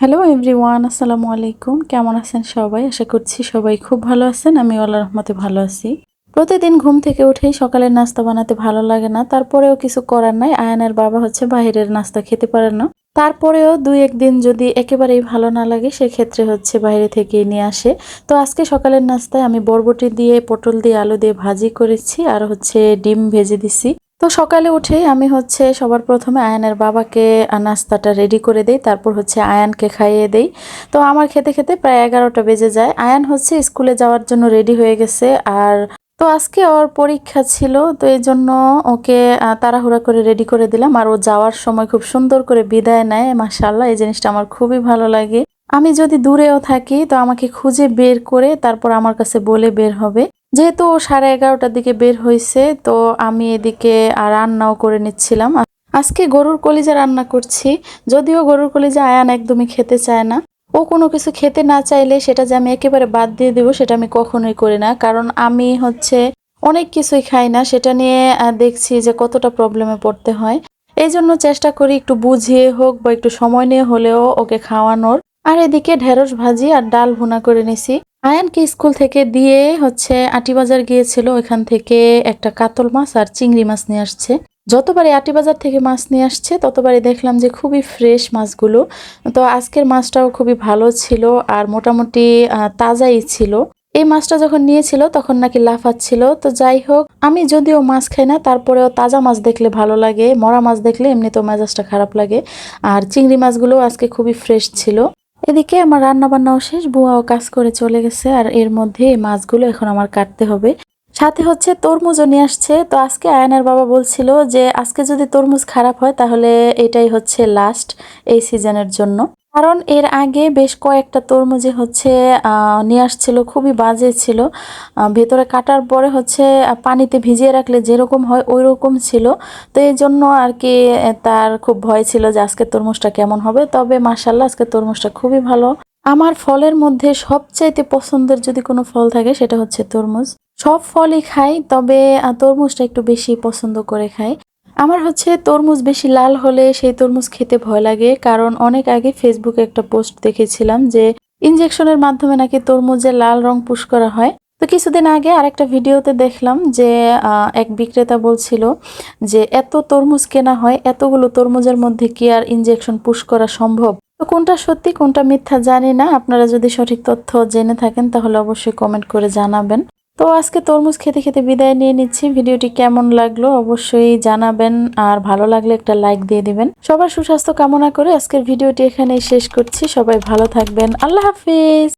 Hello everyone আসসালামু আলাইকুম কেমন আছেন সবাই? আশা করছি সবাই খুব ভালো আছেন। আমি আল্লাহ রহমতে ভালো আছি। প্রতিদিন ঘুম থেকে উঠেই সকালের নাস্তা বানাতে ভালো লাগে না। তারপরেও কিছু করার নাই। আয়নের বাবা হচ্ছে বাইরের নাস্তা খেতে পারে না। তারপরেও দুই একদিন যদি একেবারেই ভালো না লাগে, সেক্ষেত্রে হচ্ছে বাইরে থেকে নিয়ে আসে। তো আজকে সকালের নাস্তায় আমি বরবটি দিয়ে, পটল দিয়ে, আলু দিয়ে ভাজি করেছি। আর হচ্ছে ডিম ভেজে দিছি। তো সকালে উঠে আমি হচ্ছে সবার প্রথমে আয়ানের বাবাকে নাস্তাটা রেডি করে দেই, তারপর হচ্ছে আয়ানকে খাইয়ে দেই। তো আমার খেতে খেতে প্রায় এগারোটা বেজে যায়। আয়ান হচ্ছে স্কুলে যাওয়ার জন্য রেডি হয়ে গেছে আর তো আজকে ওর পরীক্ষা ছিল, তো এই জন্য ওকে তাড়াহুড়া করে রেডি করে দিলাম। আর ও যাওয়ার সময় খুব সুন্দর করে বিদায় নেয় মাসাল্লাহ এই জিনিসটা আমার খুবই ভালো লাগে। আমি যদি দূরেও থাকি, তো আমাকে খুঁজে বের করে তারপর আমার কাছে বলে বের হবে। যেহেতু সাড়ে এগারোটার দিকে বের হয়েছে তো আমি এদিকে আর রান্নাও করে নিচ্ছিলাম। আজকে গরুর কলিজা রান্না করছি, যদিও গরুর কলিজা আয়ান একদমই খেতে চায় না। ও কোনো কিছু খেতে না চাইলে সেটা যে আমি একেবারে বাদ দিয়ে দেবো, সেটা আমি কখনোই করি না। কারণ আমি হচ্ছে অনেক কিছুই খাই না, সেটা নিয়ে দেখছি যে কতটা প্রবলেমে পড়তে হয়। এই জন্য চেষ্টা করি একটু বুঝিয়ে হোক বা একটু সময় নিয়ে হলেও ওকে খাওয়ানোর। আর এদিকে ঢেঁড়স ভাজি আর ডাল ভুনা করে নিছি। আয়ানকে স্কুল থেকে দিয়ে হচ্ছে আটিবাজার গিয়েছিল। ওইখান থেকে একটা কাতল মাছ আর চিংড়ি মাছ নিয়ে আসছে। যতবারই আটিবাজার থেকে মাছ নিয়ে আসছে, ততবারই দেখলাম যে খুবই ফ্রেশ মাছগুলো। তো আজকের মাছটাও খুবই ভালো ছিল আর মোটামুটি তাজাই ছিল। এই মাছটা যখন নিয়েছিল, তখন নাকি লাফাচ্ছিল। তো যাই হোক, আমি যদিও মাছ খাই না, তারপরেও তাজা মাছ দেখলে ভালো লাগে, মরা মাছ দেখলে এমনিতেও মেজাজটা খারাপ লাগে। আর চিংড়ি মাছগুলো আজকে খুবই ফ্রেশ ছিল। এদিকে আমার রান্না বান্নাও শেষ, বুয়াও কাজ করে চলে গেছে আর এর মধ্যে এই মাছগুলো এখন আমার কাটতে হবে। সাথে হচ্ছে তরমুজও নিয়ে আসছে। তো আজকে আয়নার বাবা বলছিল যে, আজকে যদি তরমুজ খারাপ হয় তাহলে এটাই হচ্ছে লাস্ট এই সিজনের জন্য। কারণ এর আগে বেশ কয়েকটা তরমুজে হচ্ছে নিয়ে আসছিল, খুবই বাজে ছিল। ভেতরে কাটার পরে হচ্ছে পানিতে ভিজিয়ে রাখলে যেরকম হয় ওই রকম ছিল। তো এই জন্য আর কি তার খুব ভয় ছিল যে আজকে তরমুজটা কেমন হবে। তবে মাসাল্লাহ আজকে তরমুজটা খুবই ভালো। আমার ফলের মধ্যে সবচাইতে পছন্দের যদি কোনো ফল থাকে, সেটা হচ্ছে তরমুজ। সব ফলই খাই, তবে তরমুজটা একটু বেশি পছন্দ করে খাই। আমার হচ্ছে তরমুজ বেশি লাল হলে সেই তরমুজ খেতে ভয় লাগে, কারণ অনেক আগে ফেসবুকে একটা পোস্ট দেখেছিলাম যে ইনজেকশনের মাধ্যমে নাকি তরমুজে লাল রং পুশ করা হয়। তো কিছুদিন আগে আরেকটা ভিডিওতে দেখলাম যে এক বিক্রেতা বলছিল যে, এত তরমুজ কেনা হয়, এতগুলো তরমুজের মধ্যে কি আর ইনজেকশন পুশ করা সম্ভব? তো কোনটা সত্যি, কোনটা মিথ্যা জানি না। আপনারা যদি সঠিক তথ্য জেনে থাকেন, তাহলে অবশ্যই কমেন্ট করে জানাবেন। তো আজকে তরমুজ খেতে খেতে বিদায় নিয়ে নিচ্ছি। ভিডিওটি কেমন লাগল অবশ্যই জানাবেন আর ভালো লাগলে একটা লাইক দিয়ে দিবেন। সবার সুস্বাস্থ্য কামনা করে আজকের ভিডিওটি এখানেই শেষ করছি। সবাই ভালো থাকবেন। আল্লাহ হাফিজ।